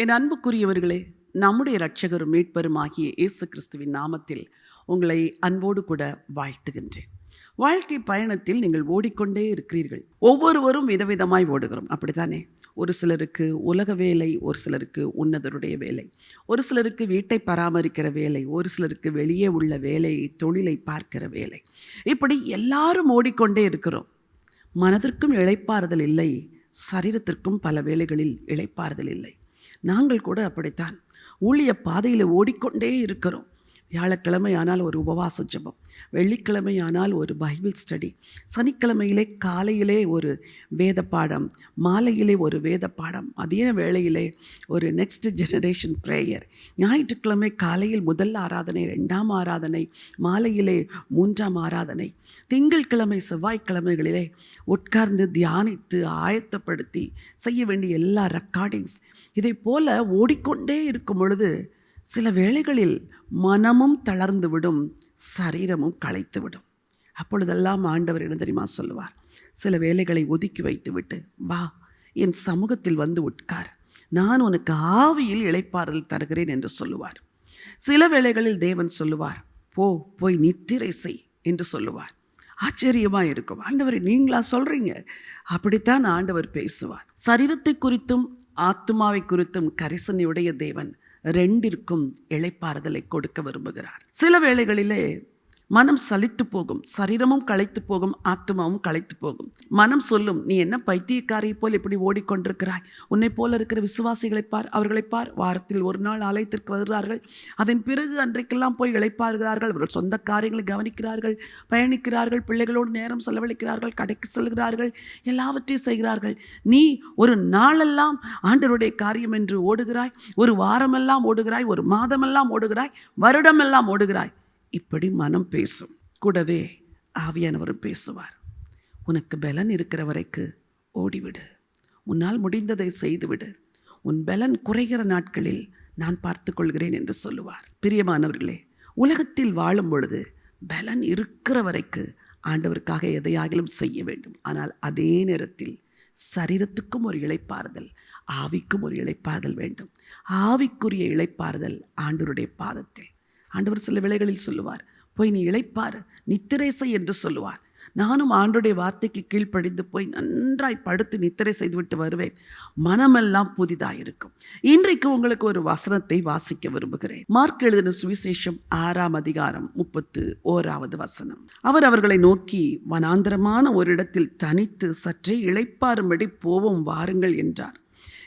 என் அன்புக்குரியவர்களே நம்முடைய இரட்சகரும் மீட்பரும் ஆகிய இயேசு கிறிஸ்துவின் நாமத்தில் உங்களை அன்போடு கூட வாழ்த்துகின்றேன். வாழ்க்கை பயணத்தில் நீங்கள் ஓடிக்கொண்டே இருக்கிறீர்கள். ஒவ்வொருவரும் விதவிதமாய் ஓடுகிறோம். அப்படித்தானே? ஒரு சிலருக்கு உலக வேலை ஒரு சிலருக்கு உன்னதருடைய வேலை ஒரு சிலருக்கு வீட்டை பராமரிக்கிற வேலை ஒரு சிலருக்கு வெளியே உள்ள வேலையை தொழிலை பார்க்கிற வேலை. இப்படி எல்லாரும் ஓடிக்கொண்டே இருக்கிறோம். மனதிற்கும் இழைப்பாறுதல் இல்லை சரீரத்திற்கும் பல வேலைகளில் இழைப்பாறுதல் இல்லை. நாங்கள் கூட அப்படித்தான். ஊழிய பாதையில் ஓடிக்கொண்டே இருக்கிறோம். வியாழக்கிழமை ஆனால் ஒரு உபவாச ஜபம் வெள்ளிக்கிழமை ஆனால் ஒரு பைபிள் ஸ்டடி சனிக்கிழமையிலே காலையிலே ஒரு வேத பாடம் மாலையிலே ஒரு வேத பாடம் அதே வேளையிலே ஒரு நெக்ஸ்ட் ஜெனரேஷன் ப்ரேயர் ஞாயிற்றுக்கிழமை காலையில் முதல் ஆராதனை ரெண்டாம் ஆராதனை மாலையிலே மூன்றாம் ஆராதனை திங்கட்கிழமை செவ்வாய்க்கிழமைகளிலே உட்கார்ந்து தியானித்து ஆயத்தப்படுத்தி செய்ய வேண்டிய எல்லா ரெக்கார்டிங்ஸ் இதை போல் ஓடிக்கொண்டே இருக்கும் பொழுது சில வேளைகளில் மனமும் தளர்ந்து விடும் சரீரமும் களைத்து விடும் அப்பொழுதெல்லாம் ஆண்டவர் என்ன தெரியுமா சொல்லுவார்? சில வேலைகளை ஒதுக்கி வைத்துவிட்டு வா என் சமூகத்தில் வந்து உட்கார். நான் உனக்கு ஆவியில் இழைப்பாறுதல் தருகிறேன் என்று சொல்லுவார். சில வேளைகளில் தேவன் சொல்லுவார் போ போய் நித்திரை செய் என்று சொல்லுவார். ஆச்சரியமாக இருக்கும். ஆண்டவரை நீங்களா சொல்கிறீங்க அப்படித்தான் ஆண்டவர் பேசுவார். சரீரத்தை குறித்தும் ஆத்மாவை குறித்தும் கரிசனையுடைய தேவன் ரெண்டிற்கும் இளைப்பாறுதலை கொடுக்க விரும்புகிறார். சில வேளைகளிலே மனம் சலித்து போகும். சரீரமும் களைத்து போகும். ஆத்மாவும் களைத்து போகும். மனம் சொல்லும் நீ என்ன பைத்தியக்காரை போல் இப்படி ஓடிக்கொண்டிருக்கிறாய்? உன்னை போல இருக்கிற விசுவாசிகளை பார் அவர்களை பார். வாரத்தில் ஒரு நாள் ஆலயத்திற்கு வருகிறார்கள். அதன் பிறகு அன்றைக்கெல்லாம் போய் இழைப்பாருகிறார்கள் அவர்கள் சொந்த காரியங்களை கவனிக்கிறார்கள் பயணிக்கிறார்கள் பிள்ளைகளோடு நேரம் செலவழிக்கிறார்கள் கடைக்கு செல்கிறார்கள் எல்லாவற்றையும் செய்கிறார்கள். நீ ஒரு நாளெல்லாம் ஆண்டருடைய காரியம் என்று ஓடுகிறாய். ஒரு வாரமெல்லாம் ஓடுகிறாய். ஒரு மாதமெல்லாம் ஓடுகிறாய். வருடமெல்லாம் ஓடுகிறாய். இப்படி மனம் பேசும். கூடவே ஆவியானவரும் பேசுவார். உனக்கு பலன் இருக்கிற வரைக்கு ஓடிவிடு. உன்னால் முடிந்ததை செய்துவிடு. உன் பலன் குறைகிற நாட்களில் நான் பார்த்து கொள்கிறேன் என்று சொல்லுவார். பிரியமானவர்களே உலகத்தில் வாழும் பொழுது பலன் இருக்கிற வரைக்கு ஆண்டவருக்காக எதையாகிலும் செய்ய வேண்டும். ஆனால் அதே நேரத்தில் சரீரத்துக்கும் ஒரு இழைப்பாறுதல் ஆவிக்கும் ஒரு இழைப்பாறுதல் வேண்டும். ஆவிக்குரிய இழைப்பாறுதல் ஆண்டவருடைய பாதத்தில். ஆண்டவர் சில வேளைகளில் சொல்லுவார் போய் நீ இழைப்பார் நித்திரேசை என்று சொல்லுவார். நானும் ஆண்டுடைய வார்த்தைக்கு கீழ்ப்படிந்து போய் நன்றாய் படுத்து நித்திரை செய்துவிட்டு வருவேன். மனமெல்லாம் புதிதாக இருக்கும் இன்றைக்கு உங்களுக்கு ஒரு வசனத்தை வாசிக்க விரும்புகிறேன். மார்க் எழுதின சுவிசேஷம் ஆறாம் அதிகாரம் முப்பத்து ஓராவது வசனம். அவர் அவர்களை நோக்கி வனாந்தரமான ஒரு இடத்தில் தனித்து சற்றே இழைப்பாரும்படி போவோம் வாருங்கள் என்றார்.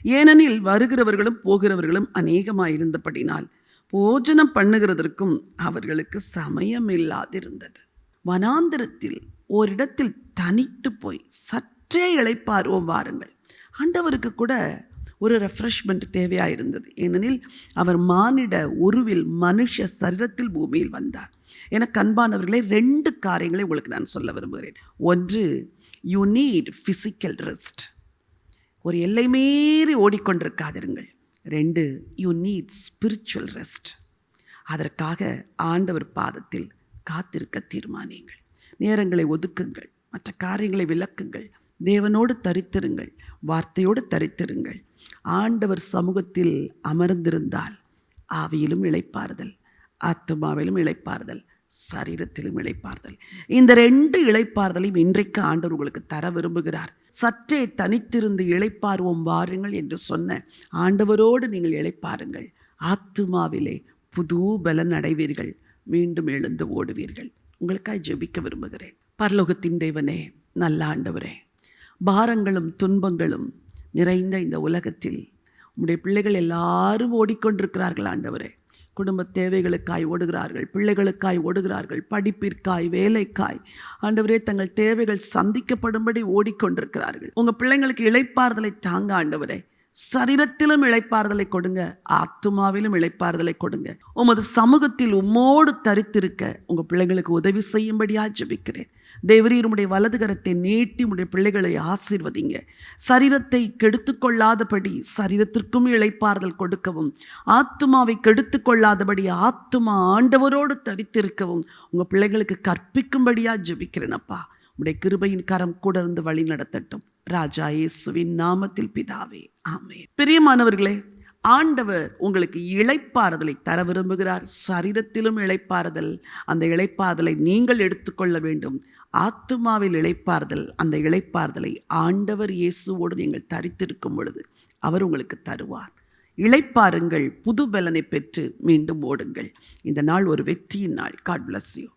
ஏனெனில் வருகிறவர்களும் போகிறவர்களும் அநேகமாயிருந்தபடினால் போஜனம் பண்ணுகிறதற்கும் அவர்களுக்கு சமயம் இல்லாதிருந்தது வனாந்திரத்தில் ஓரிடத்தில் தனித்து போய் சற்றே இழைப்பாருவோம் வாருங்கள். ஆண்டவருக்கு கூட ஒரு ரெஃப்ரெஷ்மெண்ட் தேவையாக இருந்தது ஏனெனில் அவர் மானிட உருவில் மனுஷ சரீரத்தில் பூமியில் வந்தார். எனக்கு அன்பானவர்களே ரெண்டு காரியங்களை உங்களுக்கு நான் சொல்ல விரும்புகிறேன். ஒன்று யூ நீட் ஃபிசிக்கல் ரெஸ்ட் ஒரு எல்லை மீறி ஓடிக்கொண்டிருக்காதிருங்கள். ரெண்டு யூ நீட் ஸ்பிரிச்சுவல் ரெஸ்ட் அதற்காக ஆண்டவர் பாதத்தில் காத்திருக்க தீர்மானியுங்கள். நேரங்களை ஒதுக்குங்கள் மற்ற காரியங்களை விளக்குங்கள் தேவனோடு தரித்திருங்கள் வார்த்தையோடு தரித்திருங்கள். ஆண்டவர் சமூகத்தில் அமர்ந்திருந்தால் ஆவியிலும் இழைப்பாறுதல் ஆத்மாவிலும் இழைப்பாறுதல் சரீரத்திலும் இழைப்பார்தல் இந்த ரெண்டு இழைப்பார்தலையும் இன்றைக்கு ஆண்டவர் உங்களுக்கு தர விரும்புகிறார். சற்றே தனித்திருந்து இளைப்பாருவோம் வாருங்கள் என்று சொன்ன ஆண்டவரோடு நீங்கள் இளைப்பாருங்கள். ஆத்துமாவிலே புது பலன் அடைவீர்கள். மீண்டும் எழுந்து ஓடுவீர்கள். உங்களுக்காய் ஜெபிக்க விரும்புகிறேன். பரலோகத்தின் தேவனே நல்ல ஆண்டவரே பாரங்களும் துன்பங்களும் நிறைந்த இந்த உலகத்தில் உங்களுடைய பிள்ளைகள் எல்லாரும் ஓடிக்கொண்டிருக்கிறார்கள் ஆண்டவரே. குடும்ப தேவைகளுக்காய் ஓடுகிறார்கள் பிள்ளைகளுக்காய் ஓடுகிறார்கள் படிப்பிற்காய் வேலைக்காய். ஆண்டவரே தங்கள் தேவைகள் சந்திக்கப்படும்படி ஓடிக்கொண்டிருக்கிறார்கள். உங்கள் பிள்ளைங்களுக்கு இளைப்பாறுதலை தாங்க ஆண்டவரே. சரீரத்திலும் இழைப்பாறுதலை கொடுங்க ஆத்துமாவிலும் இழைப்பாறுதலை கொடுங்க. உமது சமூகத்தில் உம்மோடு தரித்திருக்க உங்கள் பிள்ளைங்களுக்கு உதவி செய்யும்படியாக ஜெபிக்கிறேன். தேவரீர் உடைய வலது கரத்தை நீட்டி உடைய பிள்ளைகளை ஆசீர்வதிங்க. சரீரத்தை கெடுத்து கொள்ளாதபடி சரீரத்திற்கும் இழைப்பாறுதல் கொடுக்கவும் ஆத்மாவை கெடுத்து கொள்ளாதபடி ஆத்துமா ஆண்டவரோடு தரித்திருக்கவும் உங்கள் பிள்ளைங்களுக்கு கற்பிக்கும்படியாக ஜெபிக்கிறேனப்பா உடைய கிருபையின் கரம் கூடர்ந்து வழி நடத்தட்டும். ராஜா இயேசுவின் நாமத்தில் பிதாவே ஆமே பிரியமானவர்களே ஆண்டவர் உங்களுக்கு இழைப்பாறுதலை தர விரும்புகிறார். சரீரத்திலும் இழைப்பாறுதல் அந்த இழைப்பாறுதலை நீங்கள் எடுத்துக்கொள்ள வேண்டும். ஆத்துமாவில் இழைப்பாறுதல் அந்த இழைப்பாறுதலை ஆண்டவர் இயேசுவோடு நீங்கள் தரித்திருக்கும் பொழுது அவர் உங்களுக்கு தருவார். இழைப்பாருங்கள் புது பலனை பெற்று மீண்டும் ஓடுங்கள். இந்த நாள் ஒரு வெற்றியின் நாள். God bless you